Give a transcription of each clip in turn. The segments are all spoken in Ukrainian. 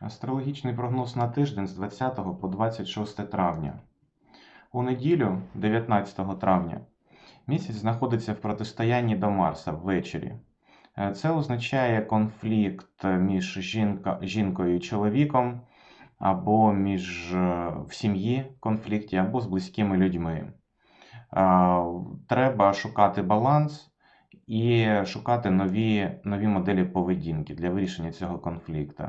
Астрологічний прогноз на тиждень з 20 по 26 травня. У неділю, 19 травня, місяць знаходиться в протистоянні до Марса ввечері. Е, Це означає конфлікт між жінка, жінкою і чоловіком, або між е, в сім'ї конфлікті, або з близькими людьми. Е, Треба шукати баланс і шукати нові, нові моделі поведінки для вирішення цього конфлікту.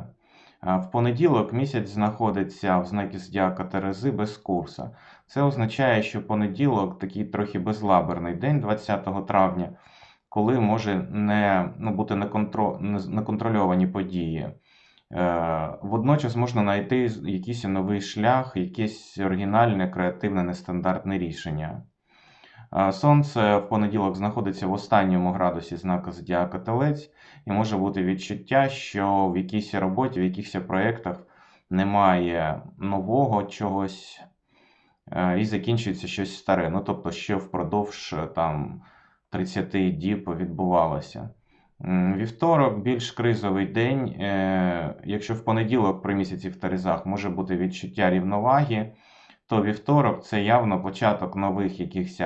В понеділок місяць знаходиться в знакі Зодіака Терези без курсу. Це означає, що понеділок такий трохи безлаберний день, 20 травня, коли може не ну, бути неконтрольовані події. Е, Водночас можна знайти якийсь новий шлях, якесь оригінальне, креативне, нестандартне рішення. Е, Сонце в понеділок знаходиться в останньому градусі знака Зодіака Телець, і може бути відчуття, що в якійсь роботі, в якихось проєктах немає нового чогось, е, і закінчується щось старе. Ну, тобто, що впродовж е, там 30 діб відбувалося. Вівторок більш кризовий день. Якщо в понеділок при місяці в Терезах може бути відчуття рівноваги, то вівторок це явно початок нових якихось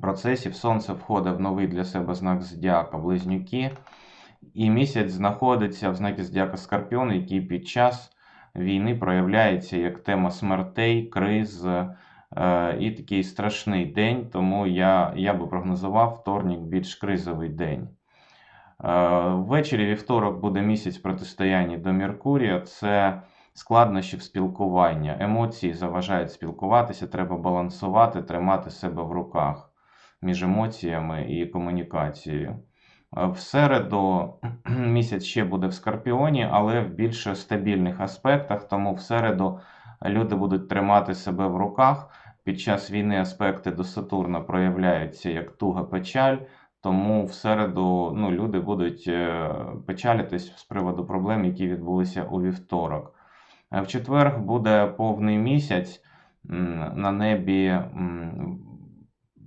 процесів. Сонце входить в новий для себе знак Зодіака Близнюки. І місяць знаходиться в знакі Зодіака Скорпіон, який під час війни проявляється як тема смертей, криз е, і такий страшний день. Тому я, я би прогнозував вторник більш кризовий день. Е, Ввечері вівторок буде місяць протистояння до Меркурія. Це складнощі в спілкуванні. Емоції заважають спілкуватися, треба балансувати, тримати себе в руках між емоціями і комунікацією. Е, В середу місяць ще буде в Скорпіоні, але в більш стабільних аспектах, тому в середу люди будуть тримати себе в руках. Під час війни аспекти до Сатурна проявляються як туга печаль, тому в середу ну, люди будуть е, печалитись з приводу проблем, які відбулися у вівторок. Е, В четвер буде повний місяць на небі.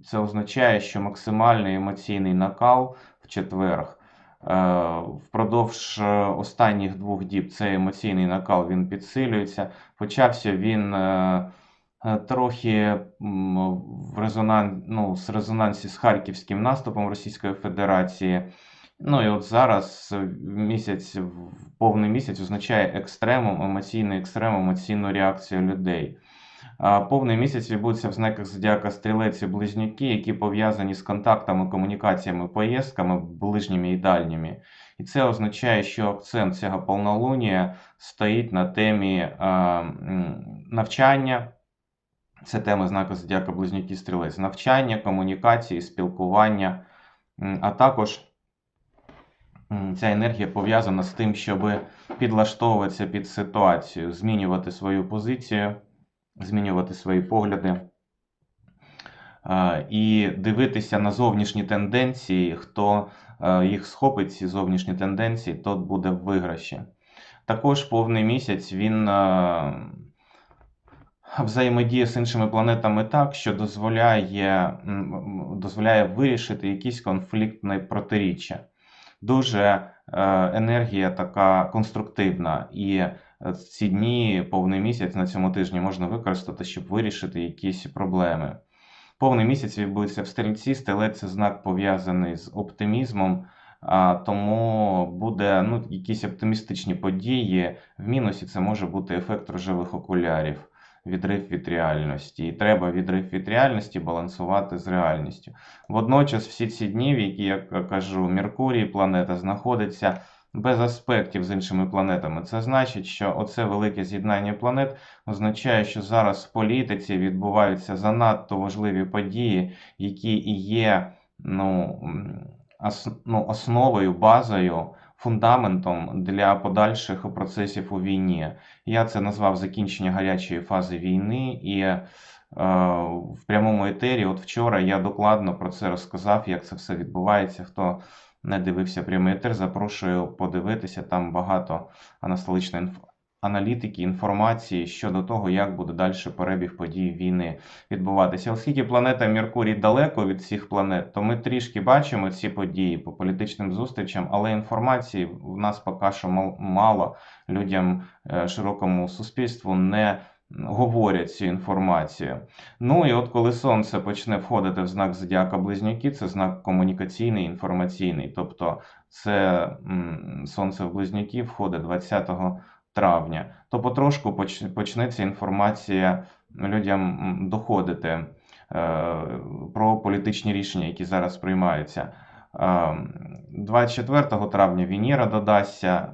Це означає, що максимальний емоційний накал в четверг. е, Впродовж е, останніх двох діб цей емоційний накал він підсилюється. Почався він е, трохи в резонан... ну, з резонансі з харківським наступом Російської Федерації. Ну і от зараз місяць, повний місяць означає екстремум, емоційний екстремум, емоційну реакцію людей. Повний місяць відбудеться в знаках зодіака стрілець і близнюки, які пов'язані з контактами, комунікаціями, поїздками ближніми і дальніми. І це означає, що акцент цього повнолунія стоїть на темі е, навчання. Це тема знака зодіака близнюки стрілець. Навчання, комунікації, спілкування, а також ця енергія пов'язана з тим, щоб підлаштовуватися під ситуацію, змінювати свою позицію, змінювати свої погляди і дивитися на зовнішні тенденції. Хто їх схопить, ці зовнішні тенденції, тот буде в виграші. Також повний місяць він взаємодіє з іншими планетами так, що дозволяє, дозволяє вирішити якісь конфліктне протиріччя. Дуже е, енергія така конструктивна, і е, ці дні, повний місяць на цьому тижні можна використати, щоб вирішити якісь проблеми. Повний місяць відбудеться в стрільці, стрілець це знак пов'язаний з оптимізмом, тому буде ну, якісь оптимістичні події. В мінусі це може бути ефект рожевих окулярів, відрив від реальності. І треба відрив від реальності балансувати з реальністю. Водночас всі ці дні, в які я кажу, Меркурій, планета знаходиться без аспектів з іншими планетами. Це значить, що оце велике з'єднання планет означає, що зараз в політиці відбуваються занадто важливі події, які і є ну, ос- ну, основою, базою, фундаментом для подальших процесів у війні. Я це назвав закінчення гарячої фази війни, і е, в прямому етері, от вчора я докладно про це розказав, як це все відбувається. Хто не дивився прямий етер, запрошую подивитися. Там багато анастоличної інф... аналітики, інформації щодо того, як буде далі перебіг подій війни відбуватися. Оскільки планета Меркурій далеко від всіх планет, то ми трішки бачимо ці події по політичним зустрічам, але інформації в нас поки що мал- мало. Людям, е, широкому суспільству не говорять цю інформацію. Ну і от коли сонце почне входити в знак зодіака Близнюки, це знак комунікаційний, інформаційний. Тобто це сонце в Близнюки входить 20 травня. То потрошку поч- почнеться інформація людям доходити е, про політичні рішення, які зараз приймаються. Е, 24 травня Венера додасться,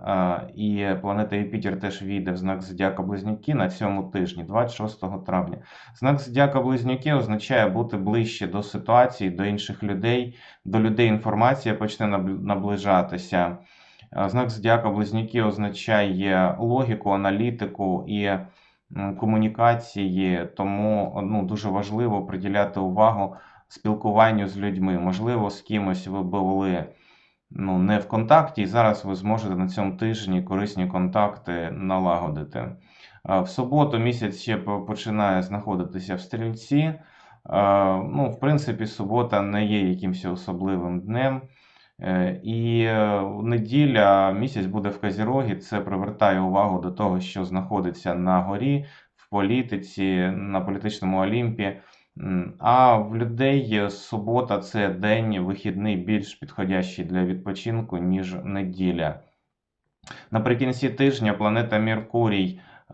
е, і планета Юпітер теж війде в знак Зодіака Близнюки на цьому тижні, 26 травня. Знак Зодіака Близнюки означає бути ближче до ситуації, до інших людей, до людей інформація почне наближатися. Е, Знак Зодіака Близнюки означає логіку, аналітику і комунікації, тому ну, дуже важливо приділяти увагу спілкуванню з людьми. Можливо, з кимось ви були ну, не в контакті, і зараз ви зможете на цьому тижні корисні контакти налагодити. Е, В суботу місяць ще починає знаходитися в стрільці. Е, Ну, в принципі, субота не є якимось особливим днем. Е, І е, неділя місяць буде в Казірогі. Це привертає увагу до того, що знаходиться на горі, в політиці, на політичному Олімпі. А в людей субота це день вихідний більш підходящий для відпочинку, ніж неділя. Наприкінці тижня планета Меркурій е,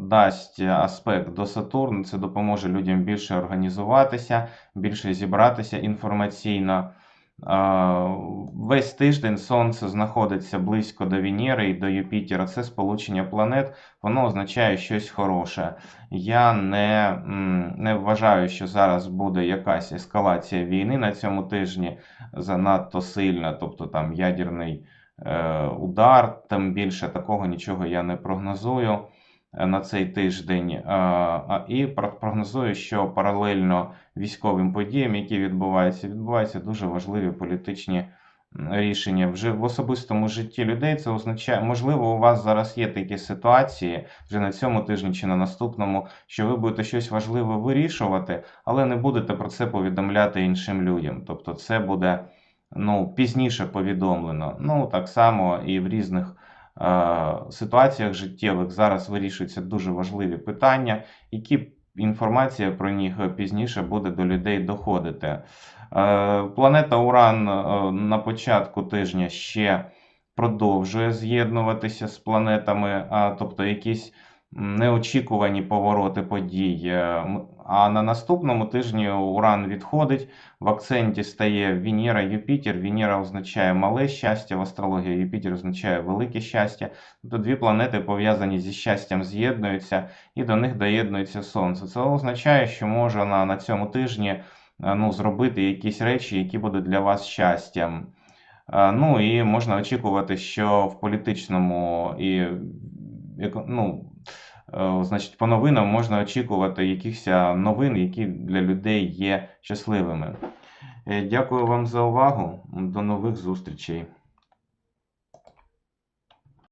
дасть аспект до Сатурну. Це допоможе людям більше організуватися, більше зібратися інформаційно. Весь тиждень Сонце знаходиться близько до Венери і до Юпітера. Це сполучення планет, воно означає щось хороше. Я не, не вважаю, що зараз буде якась ескалація війни на цьому тижні занадто сильна, тобто там ядерний е, удар, тим більше такого нічого я не прогнозую на цей тиждень. Е, І про- прогнозую, що паралельно військовим подіям, які відбуваються, відбуваються дуже важливі політичні рішення. Вже в особистому житті людей це означає, можливо, у вас зараз є такі ситуації вже на цьому тижні чи на наступному, що ви будете щось важливе вирішувати, але не будете про це повідомляти іншим людям. Тобто це буде ну, пізніше повідомлено. Ну, так само і в різних ситуаціях життєвих зараз вирішуються дуже важливі питання, які інформація про них пізніше буде до людей доходити. Е, планета Уран е, на початку тижня ще продовжує з'єднуватися з планетами, тобто якісь неочікувані повороти подій. А на наступному тижні Уран відходить. В акценті стає Венера, Юпітер. Венера означає мале щастя в астрології, Юпітер означає велике щастя. Тобто дві планети пов'язані зі щастям з'єднуються і до них доєднується Сонце. Це означає, що можна на цьому тижні е, ну, зробити якісь речі, які будуть для вас щастям. Е, Ну і можна очікувати, що в політичному і ну, значить, по новинам можна очікувати якихось новин, які для людей є щасливими. Е, Дякую вам за увагу. До нових зустрічей.